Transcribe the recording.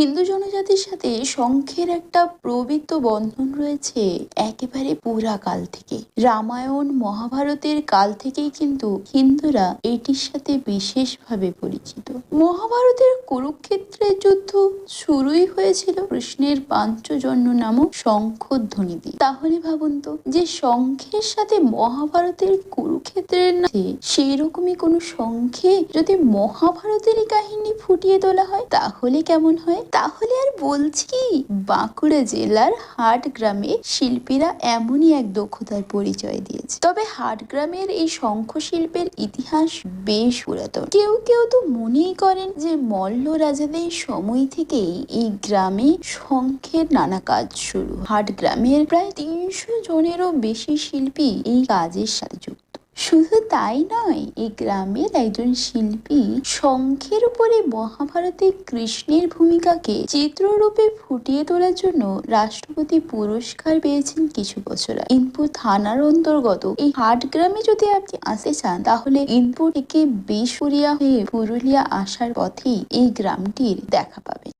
হিন্দু জনজাতির সাথে শঙ্খের একটা প্রবৃত্ত বন্ধন রয়েছে একেবারে পুরাকাল থেকে। রামায়ণ, মহাভারতের কাল থেকেই কিন্তু হিন্দুরা এটির সাথে বিশেষভাবে পরিচিত। মহাভারতের কুরুক্ষেত্রের যুদ্ধ শুরুই হয়েছিল কৃষ্ণের পাঞ্চজন্য নামক শঙ্খধ্বনি দিয়ে। তাহলে ভাবুন তো, যে শঙ্খের সাথে মহাভারতের কুরুক্ষেত্রের নাচে সেই রকমই কোনো শঙ্খে যদি মহাভারতেরই কাহিনী ফুটিয়ে তোলা হয়, তাহলে কেমন হয়? তাহলে আর বলছি কি? বাঁকুড়া জেলার হাট গ্রামে শিল্পীরা এমনই এক দক্ষতার পরিচয় দিয়েছে। তবে হাট গ্রামের এই শঙ্খ শিল্পের ইতিহাস বেশ পুরাতন। কেউ কেউ তো মনেই করেন যে মল্ল রাজাদের সময় থেকেই এই গ্রামে শঙ্খের নানা কাজ শুরু। হাট গ্রামের প্রায় তিনশো জনেরও বেশি শিল্পী এই কাজের সাথে শুধু তাই নয়, এই গ্রামের একজন শিল্পী শঙ্খের উপরে মহাভারতে কৃষ্ণের ভূমিকাকে চিত্ররূপে ফুটিয়ে তোলার জন্য রাষ্ট্রপতি পুরস্কার পেয়েছেন কিছু বছর। ইনপুর থানার অন্তর্গত এই হাট গ্রামে যদি আপনি আসতে চান, তাহলে ইনপুর থেকে বিশপুরিয়া হয়ে পুরুলিয়া আসার পথেই এই গ্রামটির দেখা পাবেন